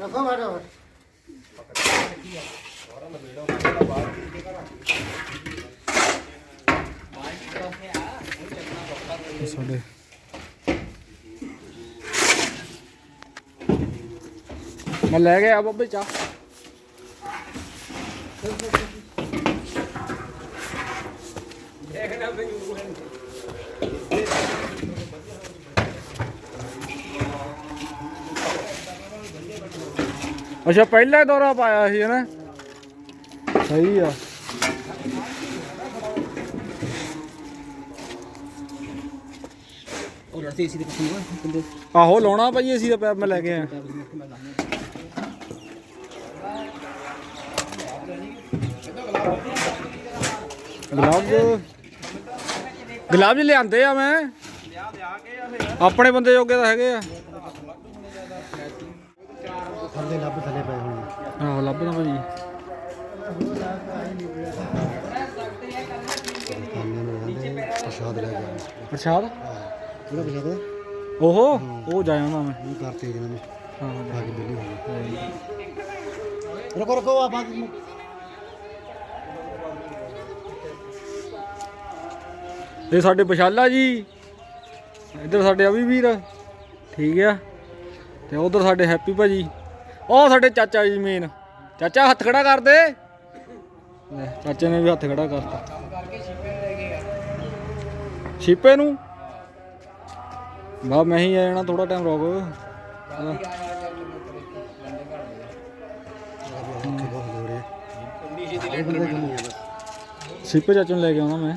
ਰੱਖੋ ਬੈਠੋ ਸਾਡੇ ਮੈਂ ਲੈ ਗਿਆ ਬੱਬੇ ਚਾ ਅੱਛਾ ਪਹਿਲਾ ਦੌਰਾ ਪਾਇਆ ਸੀ ਇਹਨੇ ਸਹੀ ਆ। ਉਹ ਸੀ ਕਿੰਦੇ ਆਹੋ ਲਾਉਣਾ ਭਾਈ ਅਸੀਂ ਤਾਂ ਪੈਪ ਮੈਂ ਲੈ ਕੇ ਆਇਆ। ਗਲਾਵਜ਼? ਗਲਾਵਜ਼ ਲਿਆਂਦੇ ਆ ਮੈਂ। ਆਪਣੇ ਬੰਦੇ ਜੋਗੇ ਤਾਂ ਹੈਗੇ ਆ। ਥੱਲੇ ਲੱਭ ਲੱਭਦਾ ਭਾਜੀ। ਖਾਣੇ ਨੂੰ ਜਾਂਦੇ ਪ੍ਰਸ਼ਾਦ ਲੈ ਕੇ ਪ੍ਰਸ਼ਾਦ? ਕਿਹੜਾ ਪ੍ਰਸ਼ਾਦ ਹੈ? ਓਹੋ ਉਹ ਜਾ ਆਉਂਦਾ ਮੈਂ। ਇਹ ਕਰਤੇ ਜਿਹਨਾਂ ਨੇ। ਹਾਂ ਖਾ ਕੇ ਬਿੱਲੀ ਹੋ ਗਈ। ਰੁਕੋ ਰੁਕੋ ਆ ਬਾਤ ਇਹ ਸਾਡੇ ਪਛਾਲਾ ਜੀ। ਇੱਧਰ ਸਾਡੇ ਅਵੀ ਵੀਰ। ਠੀਕ ਆ। ਤੇ ਉਧਰ ਸਾਡੇ ਹੈਪੀ ਭਾਜੀ। ਉਹ ਸਾਡੇ ਚਾਚਾ ਜੀ ਮੇਨ ਚਾਚਾ ਹੱਥ ਖੜਾ ਕਰ ਦੇ। ਲੈ, ਚਾਚੇ ਨੇ ਵੀ ਹੱਥ ਖੜਾ ਕਰਤਾ। ਛੀਪੇ ਨੂੰ? ਬਾ ਮੈਂ ਹੀ ਆ ਜਾਣਾ ਥੋੜਾ ਟਾਈਮ ਰੁਕ। ਛੀਪੇ ਚਾਚੇ ਨੂੰ ਲੈ ਕੇ ਆਉਣਾ ਮੈਂ।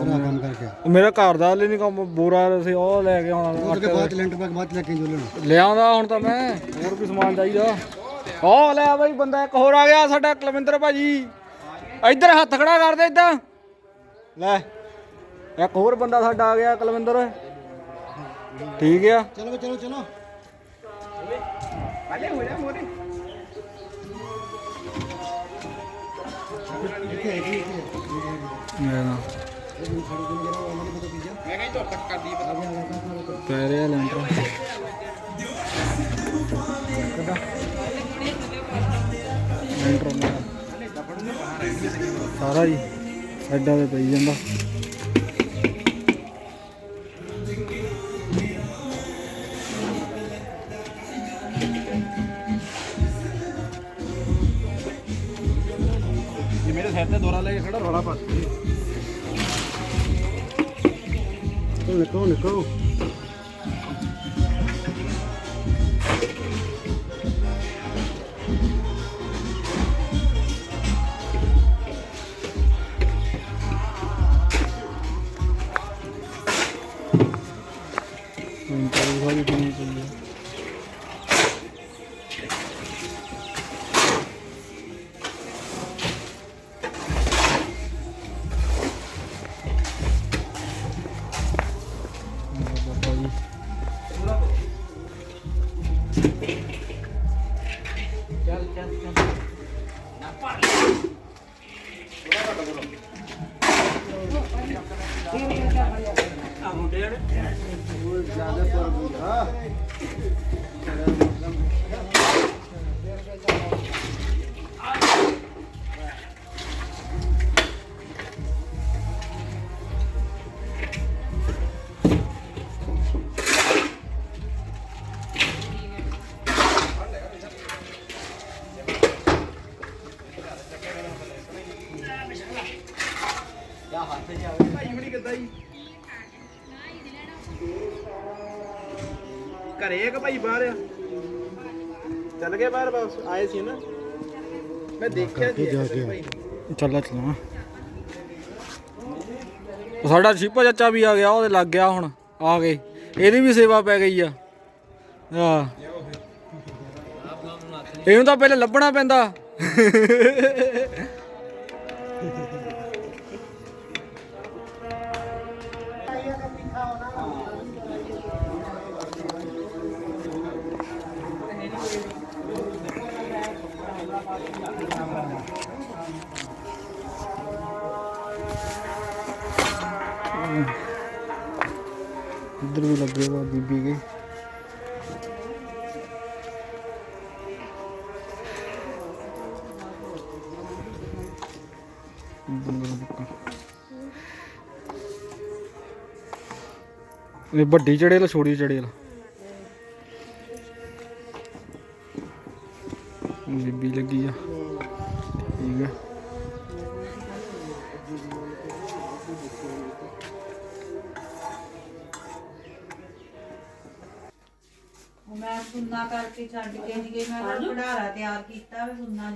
ਕੰਮ ਕਰਕੇ ਮੇਰਾ ਘਰ ਦਾ ਹਲੇ ਨਹੀਂ ਕੰਮ ਬੋਰਾ ਸੀ ਉਹ ਲੈ ਕੇ ਆਉਣਾ। ਬਾਅਦ ਲੈਂਟਰ ਬਾਅਦ ਲੈ ਕੇ ਜੋਲਣ ਲਿਆਉਂਦਾ ਹੁਣ ਤਾਂ ਮੈਂ। ਹੋਰ ਵੀ ਸਮਾਨ ਚਾਹੀਦਾ। ਉਹ ਲੈ ਬਈ ਬੰਦਾ ਇੱਕ ਹੋਰ ਆ ਗਿਆ ਸਾਡਾ ਕੁਲਵਿੰਦਰ ਭਾਜੀ। ਇੱਧਰ ਹੱਥ ਖੜਾ ਕਰ ਦੇ ਇੱਦਾਂ ਲੈ ਇੱਕ ਹੋਰ ਬੰਦਾ ਸਾਡਾ ਆ ਗਿਆ ਕੁਲਵਿੰਦਰ। ਠੀਕ ਆ। ਚਲੋ ਚਲੋ ਚਲੋ। ਇੱਥੇ ਹੈ ਕਿ ਇੱਥੇ ਮੈਂ ਨਾ ਪੈ ਰਿਹਾ ਲੈਂਟਰ। ਸਾਰਾ ਜੀ ਸਾਡਾ ਤੇ ਪਈ ਜਾਂਦਾ। ਜੇ ਮੇਰੇ ਸਿਰ ਤੇ ਦੋਰਾ ਲੈ ਕੇ ਖੜਾ ਰੋਲਾ ਪਾ ਨਿਕੋ ਨਿਕੋ ਲੈਂਟਰ ਵੀ ਸਾਰੀ ਬਣੀ ਭਾਈ ਬਾਹਰ ਆ। ਚੱਲ ਗਏ ਬਾਹਰ ਬਸ ਆਏ ਸੀ ਨਾ। ਮੈਂ ਦੇਖਿਆ ਸੀ ਜਾ ਕੇ ਭਾਈ। ਚੱਲਾ ਚੱਲਾਂ ਸਾਡਾ ਛੀਪਾ ਚਾਚਾ ਵੀ ਆ ਗਿਆ, ਉਹਦੇ ਲੱਗ ਗਿਆ ਹੁਣ, ਆ ਗਏ। ਇਹਦੀ ਵੀ ਸੇਵਾ ਪੈ ਗਈ ਆ। ਆ ਇਹਨੂੰ ਤਾਂ ਪਹਿਲੇ ਲੱਭਣਾ ਪੈਂਦਾ। ਲੱਗੇ ਵਾ ਬੀਬੀ ਕੇ। ਡੰਗਰ ਬੱਕਾ ਇਹ ਵੱਡੀ ਚੜੇਲ ਛੋਟੀ ਚੜੇਲ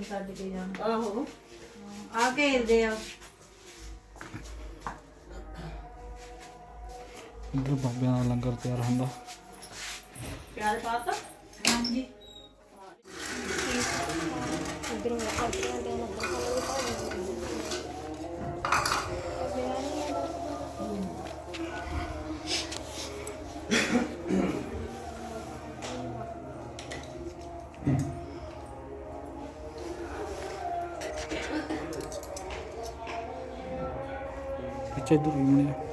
ਵੀ ਸੁੰਨਾ ਨਹੀਂ ਛੱਡ ਕੇ ਜਾਣਾ। ਆਹੋ। ਆ ਘੇਰਦੇ ਆ। ਇੱਧਰ ਬਾਬਿਆਂ ਦਾ ਲੰਗਰ ਤਿਆਰ ਹੁੰਦਾ। ਪਿਆਰ ਪਾਤਾ? ਹਾਂਜੀ। ਪਿੱਛੇ ਇੱਧਰ ਵੀ ਬਣੇ ਉੱਥੇ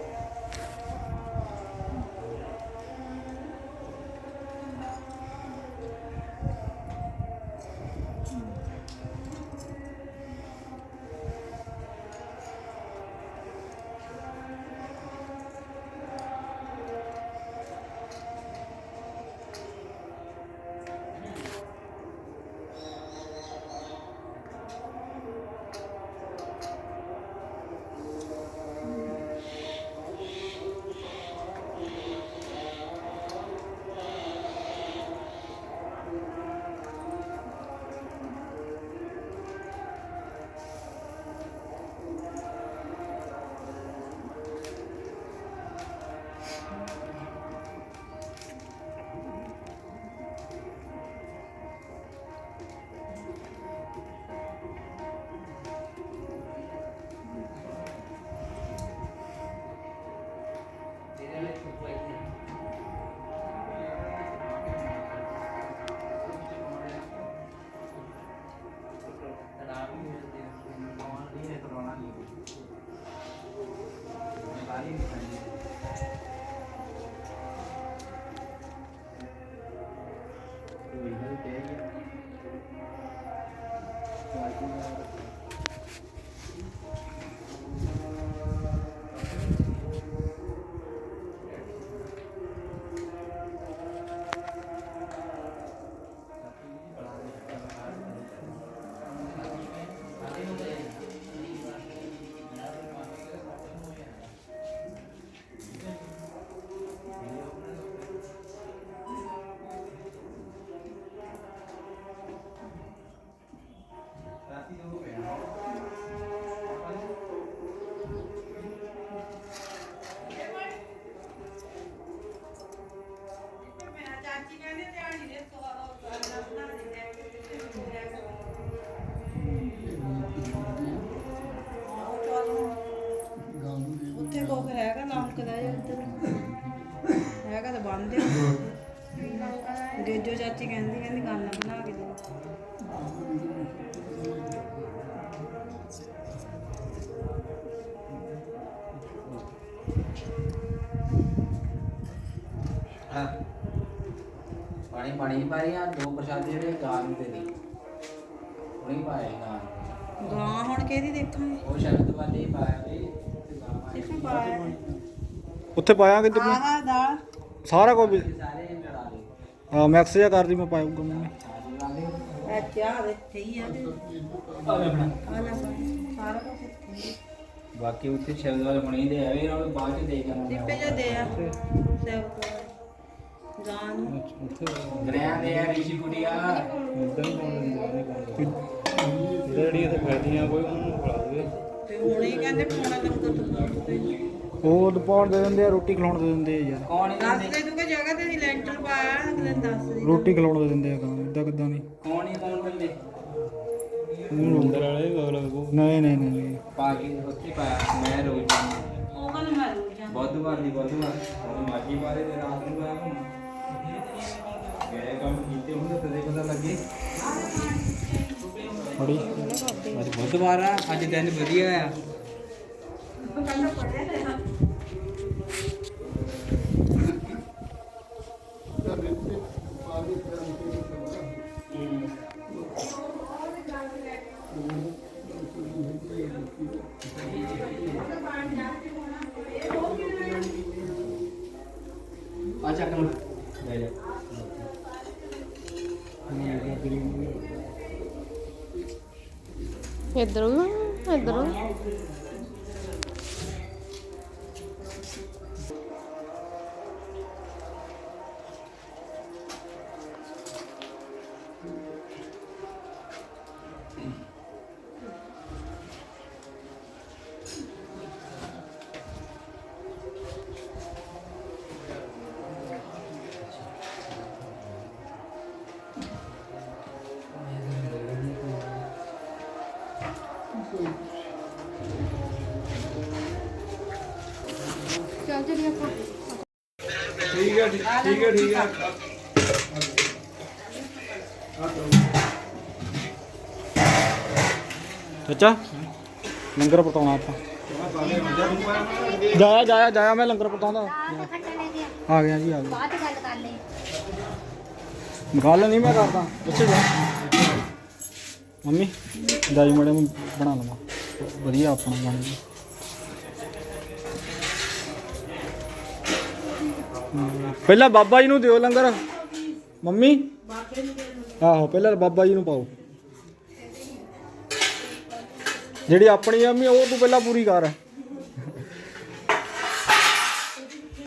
ਹੈਗਾ ਤਾਂ ਬੰਦ ਆ ਗੇਜੋ ਚਾਚੀ ਕਹਿੰਦੀ ਕਹਿੰਦੀ ਗਾਨਾ ਬਣਾ ਕੇ ਦੇ ਹਾਂ। ਪਾਣੀ ਪਾਣੀ ਨਹੀਂ ਪਾ ਰਹੀ ਆ ਦੋ ਪ੍ਰਸ਼ਾਦੇ ਜਿਹੜੇ ਗਾਂ ਨੂੰ ਦੇ ਦੀ। ਉਹਨੇ ਪਾਇਆ ਗਾਂ। ਗਾਂ ਹੁਣ ਕਿਹਦੀ ਦੇਖਾਂਗੇ? ਉਹ ਸ਼ਬਦ ਵਾਲੇ ਪਾਇਆ ਵੀ ਤੇ ਗਾਂ ਪਾਇਆ ਕਿੱਥੇ ਪਾਇਆ? ਉੱਥੇ ਪਾਇਆ ਕਿਤੇ ਮੈਂ ਆਹ ਦੇ ਆ ਤੇ ਆਵੇ ਆਪਣਾ ਆ ਲੈ ਸਾਰਾ ਕੁਝ ਇੱਥੇ ਹੀ ਆ। ਬਾਕੀ ਉੱਥੇ ਸ਼ਬਦ ਵਾਲੇ ਹੁਣੇ ਦੇ ਆਵੇ ਇਹਨਾਂ ਨੂੰ ਬਾਅਦ ਚ ਦੇ ਕੇ ਟਿੱਪੇ ਜੇ ਦੇ ਆ ਸੇਵ ਕਰ ਗਾਂ ਨੂੰ। ਗਰਿਆਂ ਦੇ ਆ ਰਿਸ਼ੀ ਕੁੜੀਆ ਜਿਹੜੀ ਇੱਥੇ ਫੈਦੀਆਂ ਕੋਈ ਉਹਨੂੰ ਖਿਲਾ ਦੇਵੇ। ਤੇ ਹੁਣ ਕਹਿੰਦੇ ਪਾਉਣਾ ਤੋਂ ਤੇ। ਉਹ ਦੁਪਹਿਰ ਦੇ ਦਿੰਦੇ ਆ ਰੋਟੀ ਖਿਲਾਉਣ ਦੇ ਦਿੰਦੇ ਆ ਯਾਰ। ਕੌਣ ਦੱਸ ਦੇ ਤੂੰ ਕਿ ਜਗ੍ਹਾ ਤੇ ਅਸੀਂ ਲੈਂਟਰ ਪਾਇਆ ਅਗਲੇ ਨੂੰ ਦੱਸ ਦੇ ਰੋਟੀ ਖਿਲਾਉਣ ਦੇ ਦਿੰਦੇ ਆ ਕਾਂ ਇਦਾਂ ਕਿਦਾਂ ਨਹੀਂ। ਕੌਣ ਹੀ ਕੌਣ ਬੰਦੇ? ਅੰਦਰ ਵਾਲੇ ਗੋਲ ਲੱਗੂ ਨਹੀਂ ਨਹੀਂ ਨਹੀਂ ਨਹੀਂ। ਪਾ ਕੇ ਉੱਥੇ ਪਾਇਆ ਮੈਂ ਰੋਜ਼ ਪਾਉਂਦਾ ਉਹ ਕਹਿੰਦਾ ਮੈਂ ਰੋਜ਼ ਜਾਂ ਬੁੱਧਵਾਰ ਦੀ ਬੁੱਧਵਾਰ। ਉਹ ਮਾਜੀ ਬਾਰੇ ਦੇ ਰਾਤ ਨੂੰ ਆਇਆ ਹੁਣ ਗਏ ਕੰਮ ਕੀਤੇ ਹੁੰਦੇ ਤਦੇ ਪਤਾ ਲੱਗੇ। ਬੜੀ ਅੱਜ ਬੁੱਧਵਾਰ ਆ ਅੱਜ ਦਿਨ ਵਧੀਆ ਆ। ਠੀਕ ਹੈ ਠੀਕ ਹੈ ਠੀਕ ਹੈ। ਅੱਛਾ। ਲੰਗਰ ਪਟਾਉਣਾ ਆਪਾਂ। ਜਾਇਆ ਜਾਇਆ ਜਾਇਆ ਮੈਂ ਲੰਗਰ ਪਟਾਉਂਦਾ ਆ ਗਿਆ ਜੀ, ਆ ਗਿਆ। ਬਾਅਦ ਗੱਲ ਕਰ ਲਈ ਗੱਲ ਨਹੀਂ ਮੈਂ ਕਰਦਾ, ਪੁੱਛੇ ਜਾ। ਮੰਮੀ, ਦਾਈ ਮੜੇ ਨੂੰ ਬਣਾ ਲਵਾਂ। ਵਧੀਆ ਆਪਣਾ ਬਣ ਜੀ ਪਹਿਲਾਂ ਬਾਬਾ ਜੀ ਨੂੰ ਦਿਓ ਲੰਗਰ। ਮੰਮੀ? ਆਹੋ, ਪਹਿਲਾਂ ਬਾਬਾ ਜੀ ਨੂੰ ਪਾਓ। ਜਿਹੜੀ ਆਪਣੀ ਮੰਮੀ, ਉਹ ਤੂੰ ਪਹਿਲਾਂ ਪੂਰੀ ਕਰ।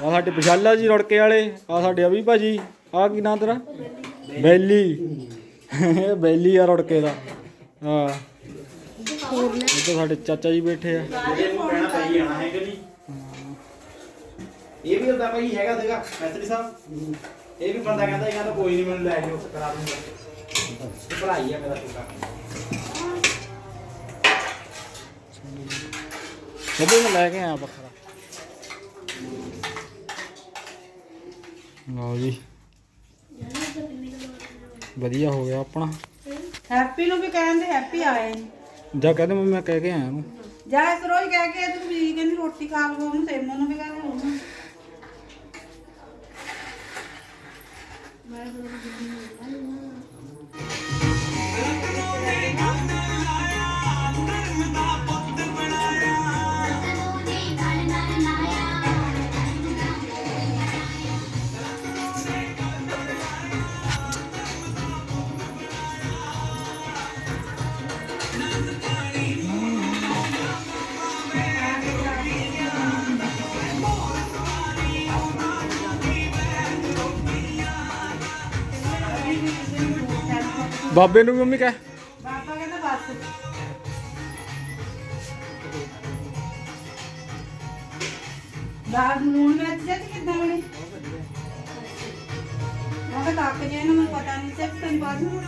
ਆ ਸਾਡੇ ਪਛਾਲਾ ਜੀ ਰੁੜਕੇ ਵਾਲੇ ਆ ਸਾਡੇ ਅਭੀ ਭਾਜੀ ਆ ਕੀ ਨਾਂ ਤੇਰਾ? ਬੈਲੀ। ਇਹ ਬੈਲੀ ਆ ਰੁੜਕੇ ਦਾ। ਹਾਂ। ਇੱਥੇ ਸਾਡੇ ਚਾਚਾ ਜੀ ਬੈਠੇ ਆ। ਇਹ ਵੀ ਹੁੰਦਾ ਭਾਈ ਹੈਗਾ ਸੀਗਾ ਮੈਸਟਰੀ ਸਾਹਿਬ। ਇਹ ਵੀ ਬੰਦਾ ਕਹਿੰਦਾ ਇਹ ਕਹਿੰਦਾ ਕੋਈ ਨਹੀਂ ਮੈਨੂੰ ਲੈ ਜਾਓ ਕਰਾ ਦੂੰਗਾ। ਇਹ ਭਰਾਈ ਆ ਮੇਰਾ ਛੋਟਾ ਉਹਦੇ ਮੈਂ ਲੈ ਕੇ ਆਇਆ ਬੱਕਰਾ ਲਓ ਜੀ। ਵਧੀਆ ਹੋ ਗਿਆ ਆਪਣਾ। ਹੈਪੀ ਨੂੰ ਵੀ ਕਹਿੰਦੇ ਹੈਪੀ ਆਏ ਨੀ। ਜਾ ਕਹਿੰਦੇ ਮੈਂ ਕਹਿ ਕੇ ਆਇਆ ਉਹਨੂੰ ਜਾ ਇਸ ਰੋਜ਼ ਕਹਿ ਕੇ ਤੂੰ ਵੀ ਕਹਿੰਦੀ ਰੋਟੀ ਖਾ ਲਓ ਉਹਨੂੰ ਸੇਮੋ ਨੂੰ ਵੀ ਕਹਿੰਦੇ ਉਹਨੂੰ। ਬਾਬੇ ਨੂੰ ਵੀ ਮੰਮੀ ਕਹਿ। ਬਾਬਾ ਕਹਿੰਦਾ ਬਸ। ਦਾਲ ਨੂਣ ਮਿਰਚ ਜਾਂ ਕਿੱਦਾਂ ਬਣੀ? ਮੈਂ ਕਿਹਾ ਤੱਕ ਜੇ ਇਹਨੂੰ ਮੈਨੂੰ ਪਤਾ ਨਹੀਂ ਸਿਰਫ ਤੈਨੂੰ ਬਾਅਦ ਨੂੰ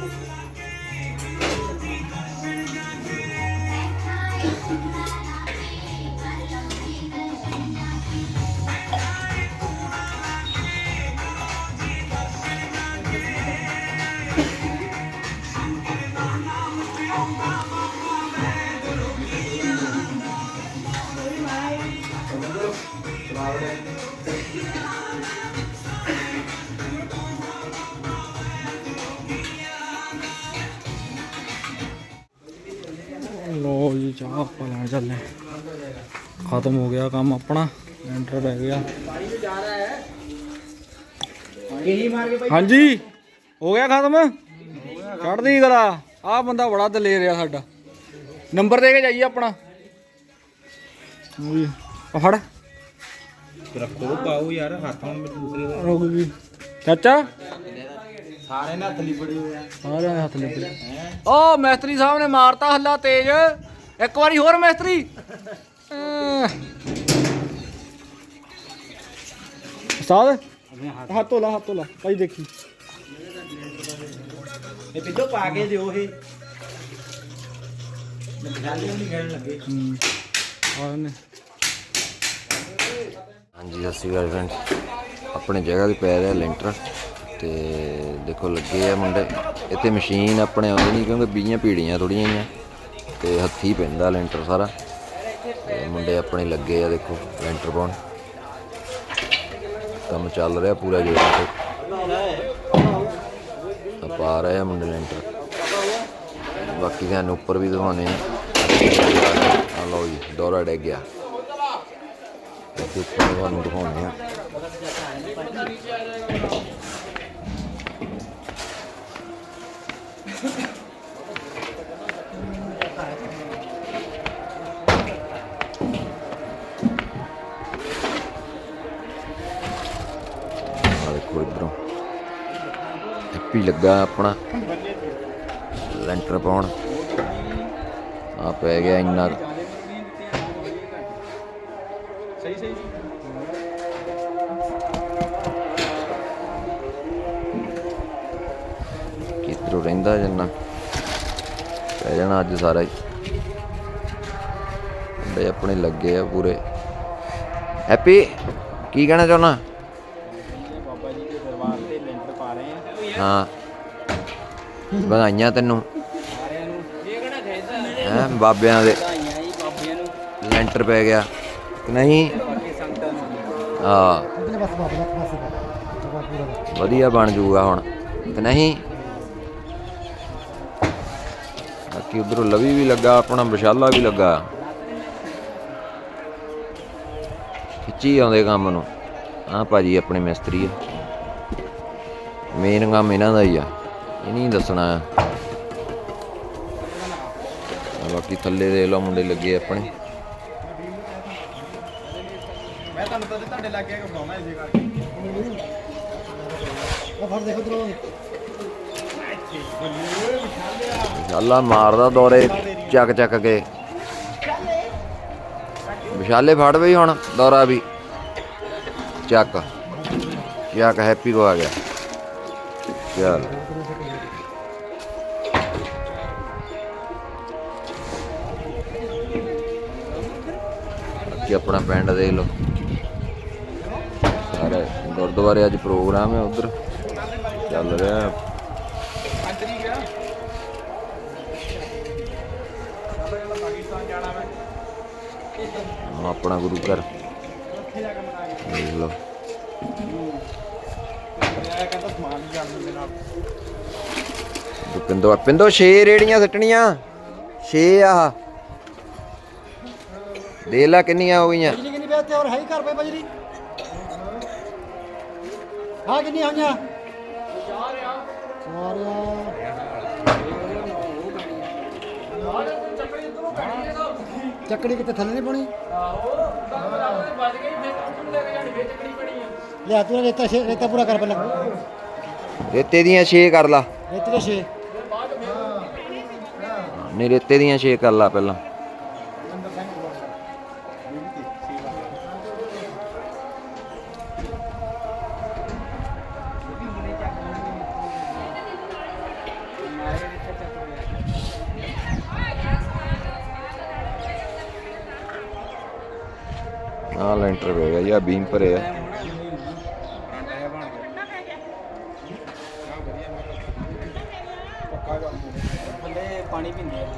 ਲੋ ਜੀ, ਚਾਹ ਆਪਾਂ ਲੈਣ ਚੱਲੇ ਖਤਮ ਹੋ ਗਿਆ ਕੰਮ ਆਪਣਾ ਐਂਟਰ ਰਹਿ ਗਿਆ। ਹਾਂਜੀ, ਹੋ ਗਿਆ ਖਤਮ? ਕੱਢਦੀ ਗਲਾ ਆ ਬੰਦਾ ਬੜਾ ਦਲੇਰ ਆ ਸਾਡਾ। ਨੰਬਰ ਦੇ ਕੇ ਜਾਈਏ ਆਪਣਾ। ਵੀ ਫੜ। ਰੱਖੋ ਪਾਓ ਯਾਰ ਹੱਥਾਂ ਵਿੱਚ ਦੂਸਰੇ ਦਾ। ਰੁਕ ਗਈ। ਚਾਚਾ? ਸਾਰੇ ਨੇ ਹੱਥ ਲਿਬੜੇ ਹੋਏ ਆ। ਸਾਰਿਆਂ ਦੇ ਹੱਥ ਲੱਗੇ ਓ ਮੈਸਤਰੀ ਸਾਹਿਬ ਨੇ ਮਾਰਤਾ ਹੱਲਾ ਤੇਜ। ਇੱਕ ਵਾਰੀ ਹੋਰ ਮੈਸਤਰੀ। ਉਸਤਾਦ ਹੱਥੋਂ ਲਾ ਹੱਥੋਂ ਲਾ। ਭਾਈ ਦੇਖੀ। ਇਹ ਪਿੱਛੋਂ ਪਾ ਕੇ ਦਿਓ ਇਹ। ਜਾਲੀ ਨਹੀਂ ਕਹਿਣ ਲੱਗੇ ਹੂੰ। ਆ ਉਹਨੇ ਹਾਂਜੀ, ਸਤਿ ਸ਼੍ਰੀ ਅਕਾਲ ਫਰੈਂਡ ਆਪਣੇ ਜਗ੍ਹਾ ਤੇ ਪੈ ਰਿਹਾ ਲੈਂਟਰ ਤੇ ਦੇਖੋ ਲੱਗੇ ਆ ਮੁੰਡੇ। ਇੱਥੇ ਮਸ਼ੀਨ ਆਪਣੇ ਆਉਂਦੀ ਨਹੀਂ ਕਿਉਂਕਿ ਬੀਆਂ ਪੀੜੀਆਂ ਥੋੜੀਆਂ ਜਿਹੀਆਂ ਤੇ ਹੱਥੀ ਪੈਂਦਾ ਲੈਂਟਰ ਸਾਰਾ। ਤੇ ਮੁੰਡੇ ਆਪਣੇ ਲੱਗੇ ਆ ਦੇਖੋ ਲੈਂਟਰ ਪਾਉਣ। ਕੰਮ ਚੱਲ ਰਿਹਾ ਪੂਰਾ ਜੋਰਾਂ ਤੇ ਪਾ ਰਹੇ ਆ ਮੁੰਡੇ ਲੈਂਟਰ। ਬਾਕੀ ਤੁਹਾਨੂੰ ਉੱਪਰ ਵੀ ਦਿਖਾਉਣੇ ਆ। ਆ ਲਓ ਜੀ, ਦੌਰਾ ਡਿੱਗ ਗਿਆ। ਤੇ ਉੱਪਰ ਤੁਹਾਨੂੰ ਦਿਖਾਉਂਦੇ ਆ ਆ ਦੇਖੋ ਇਧਰੋਂ ਹੈਪੀ ਲੱਗਾ ਆਪਣਾ ਲੈਂਟਰ ਪਾਉਣ ਆ ਪੈ ਗਿਆ ਇੰਨਾ ਰਹਿੰਦਾ ਜੰਨਾ। ਪੈ ਜਾਣਾ ਅੱਜ ਸਾਰਾ ਹੀ। ਮੁੰਡੇ ਆਪਣੇ ਲੱਗੇ ਆ ਪੂਰੇ। ਹੈਪੀ, ਕੀ ਕਹਿਣਾ ਚਾਹੁੰਦਾ? ਬਾਬਾ ਜੀ ਦੇ ਦਰਬਾਰ ਤੇ ਲੈਂਟਰ ਪਾ ਰਹੇ ਆ ਹਾਂ। ਵਧਾਈਆਂ ਤੈਨੂੰ। ਸਾਰਿਆਂ ਨੂੰ ਇਹ ਕਿਹੜਾ ਖੇਦਾ ਹੈ, ਬਾਬਿਆਂ ਦੇ। ਵਧਾਈਆਂ ਜੀ ਬਾਬਿਆਂ ਨੂੰ ਲੈਂਟਰ ਪੈ ਗਿਆ। ਨਹੀਂ? ਬਾਕੀ ਹਾਂ। ਵਧੀਆ ਬਣ ਜਾਊਗਾ ਹੁਣ। ਕਿ ਨਹੀਂ? ਬਾਕੀ ਉਧਰੋਂ ਲਵੀ ਵੀ ਲੱਗਾ ਆਪਣਾ ਵਿਸ਼ਾਲਾ ਵੀ ਲੱਗਾ। ਖਿੱਚੀ ਆਉਂਦੇ ਕੰਮ ਨੂੰ। ਆ ਭਾਜੀ ਆਪਣੇ ਮਿਸਤਰੀ ਆ। ਮੇਨ ਕੰਮ ਇਹਨਾਂ ਦਾ ਹੀ ਆ। ਇਹ ਨਹੀਂ ਦੱਸਣਾ। ਬਾਕੀ ਥੱਲੇ ਦੇ ਲੋ ਮੁੰਡੇ ਲੱਗੇ ਆਪਣੇ। ਮੈਂ ਤੁਹਾਨੂੰ ਤਾਂ ਤੁਹਾਡੇ ਲੱਗ ਗਿਆ ਕਿ ਬਣਾਉਣਾ ਇਸੇ ਕਰਕੇ। ਉਹ ਫੜ ਦੇਖੋ ਦਰੋ ਵਿਸ਼ਾਲਾ ਮਾਰਦਾ ਦੌਰੇ ਚੱਕ ਚੱਕ ਕੇ। ਵਿਸ਼ਾਲੇ ਫੜ ਬਈ ਹੁਣ, ਦੌਰਾ ਵੀ। ਚੱਕ। ਚੱਕ ਹੈਪੀ ਕੋ ਆ ਗਿਆ। ਚੱਲ। ਕਿ ਆਪਣਾ ਪਿੰਡ ਦੇਖ ਲਓ। ਸਾਰੇ ਗੁਰਦੁਆਰੇ ਅੱਜ ਪ੍ਰੋਗਰਾਮ ਹੈ ਉਧਰ। ਚੱਲ ਰਿਹਾ। ਆਪਣਾ ਗੁਰੂ ਘਰ। ਦੇਖ ਲਓ। ਮੈਂ ਕਹਿੰਦਾ ਸਮਾਨ ਪਿੰਦੋ ਪਿੰਦੋ 6 ਰੇੜੀਆਂ ਸੱਟਣੀਆਂ। 6 ਆ। ਦੇ ਲਾ ਕਿੰਨੀਆਂ ਹੋ ਗਈਆਂ। ਕਿੰਨੀ ਕਿੰਨੀ ਬੇਤੇ ਔਰ ਹੈ ਹੀ ਘਰ ਪਏ ਬਜਰੀ ਹਾਂ ਕਿੰਨੀ ਹੋਈਆਂ? ਚਾਰ ਆ। ਚਾਰ ਚੱਕੜੀ ਕਿਤੇ ਥੱਲੇ ਨਹੀਂ ਪਾਉਣੀ? ਲਿਆ ਤੂੰ ਰੇਤਾ ਛੇ ਰੇਤਾ ਪੂਰਾ ਕਰ ਪਹਿਲਾਂ। ਰੇਤੇ ਦੀਆਂ 6 ਕਰ ਲਾ। ਰੇਤੇ ਦੇ ਛੇ। ਨਹੀਂ ਰੇਤੇ ਦੀਆਂ 6 ਕਰ ਲਾ ਪਹਿਲਾਂ। ਲੈਂਟਰ ਪੈ ਗਿਆ ਯਾ ਬੀਮ ਭਰੇ ਆ ਥੱਲੇ ਪਾਣੀ ਪੀਂਦੇ ਆ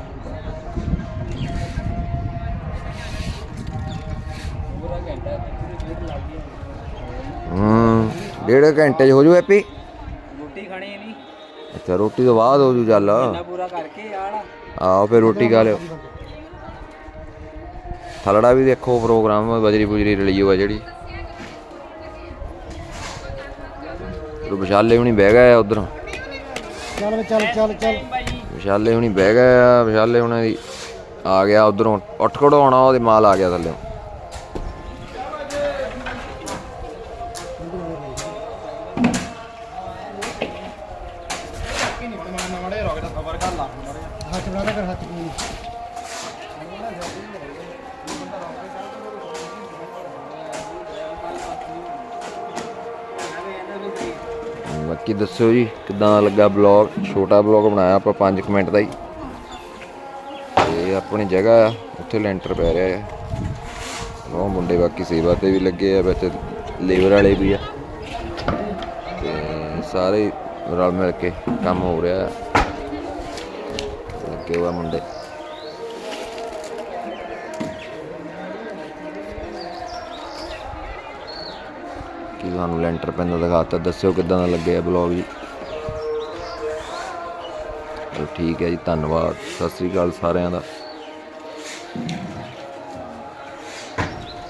ਪੂਰਾ ਘੰਟਾ ਪੂਰੀ ਜੇਬ ਲੱਗ ਗਈ ਹੂੰ ਡੇਢ ਘੰਟੇ ਚ ਹੋ ਜੂ ਹੈਪੀ? ਰੋਟੀ ਖਾਣੀ ਨਹੀਂ। ਅੱਛਾ ਰੋਟੀ ਤੋਂ ਬਾਅਦ ਹੋ ਜੂ ਚੱਲ। ਪੂਰਾ ਕਰਕੇ ਆਓ ਰੋਟੀ ਖਾ ਲਿਓ। ਥਲੜਾ ਵੀ ਦੇਖੋ ਪ੍ਰੋਗਰਾਮ ਬਜਰੀ ਬੁਜਰੀ ਰਲੀਓ ਆ ਜਿਹੜੀ। ਉਹ ਵਿਸ਼ਾਲੇ ਹੁਣੀ ਬਹਿ ਗਏ ਆ ਉਧਰ। ਚੱਲ ਚੱਲ ਚੱਲ ਚੱਲ। ਵਿਸ਼ਾਲੇ ਹੁਣੀ ਬਹਿ ਗਏ ਆ ਵਿਸ਼ਾਲੇ ਹੁਣਾਂ ਦੀ ਆ ਗਿਆ ਉਧਰੋਂ ਉੱਠ ਖੜੋ ਆਉਣਾ ਉਹਦੇ ਮਾਲ ਆ ਗਿਆ ਥੱਲੇ। ਦੱਸਿਓ ਜੀ, ਕਿਦਾਂ ਦਾ ਲੱਗਾ ਬਲੌਗ? ਛੋਟਾ ਬਲੌਗ ਬਣਾਇਆ ਆਪਾਂ 5 ਮਿੰਟ ਦਾ ਹੀ। ਤੇ ਆਪਣੀ ਜਗ੍ਹਾ ਆ, ਉੱਥੇ ਲੈਂਟਰ ਪੈ ਰਿਹਾ ਆ। ਉਹ ਮੁੰਡੇ ਬਾਕੀ ਸੇਵਾ ਤੇ ਵੀ ਲੱਗੇ ਆ, ਵਿੱਚ ਲੇਬਰ ਵਾਲੇ ਵੀ ਆ। ਤੇ ਸਾਰੇ ਰਲ ਮਿਲ ਕੇ ਕੰਮ ਹੋ ਰਿਹਾ ਆ। ਲੱਗੇ ਹੋਆ ਮੁੰਡੇ। ਕੀ ਤੁਹਾਨੂੰ ਲੈਂਟਰ ਪੈਂਦਾ ਦਿਖਾਤਾ ਦੱਸਿਓ ਕਿੱਦਾਂ ਦਾ ਲੱਗਿਆ ਬਲੌਗ ਜੀ? ਚਲੋ ਠੀਕ ਹੈ ਜੀ, ਧੰਨਵਾਦ। ਸਤਿ ਸ੍ਰੀ ਅਕਾਲ ਸਾਰਿਆਂ ਦਾ।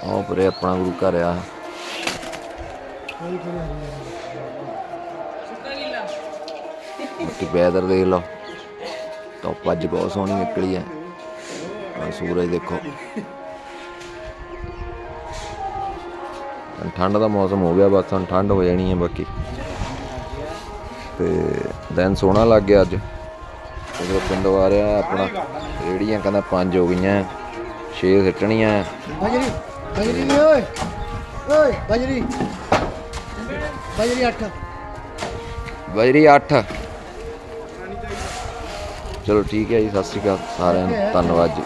ਉਹ ਪਰੇ ਆਪਣਾ ਗੁਰੂ ਘਰ ਆ। ਬਾਕੀ ਵੈਦਰ ਦੇਖ ਲਓ। ਧੁੱਪ ਅੱਜ ਬਹੁਤ ਸੋਹਣੀ ਨਿਕਲੀ ਹੈ। ਸੂਰਜ ਦੇਖੋ। ਠੰਡ ਦਾ ਮੌਸਮ ਹੋ ਗਿਆ ਬਸ ਹੁਣ ਠੰਡ ਹੋ ਜਾਣੀ ਹੈ ਬਾਕੀ। ਤੇ ਦਿਨ ਸੋਹਣਾ ਲੱਗ ਗਿਆ ਅੱਜ। ਜਦੋਂ ਪਿੰਡ ਆ ਰਿਹਾ ਆਪਣਾ ਰੇੜੀਆਂ ਕਹਿੰਦਾ ਪੰਜ ਹੋ ਗਈਆਂ ਛੇ ਸਿੱਟਣੀਆਂ। ਬਜਰੀ ਬਜਰੀ ਓਏ ਓਏ ਬਜਰੀ। ਬਜਰੀ 8 ਵਜਰੀ 8 ਚਲੋ ਠੀਕ ਹੈ ਜੀ ਸਤਿ ਸ਼੍ਰੀ ਅਕਾਲ ਸਾਰਿਆਂ ਨੂੰ ਧੰਨਵਾਦ ਜੀ।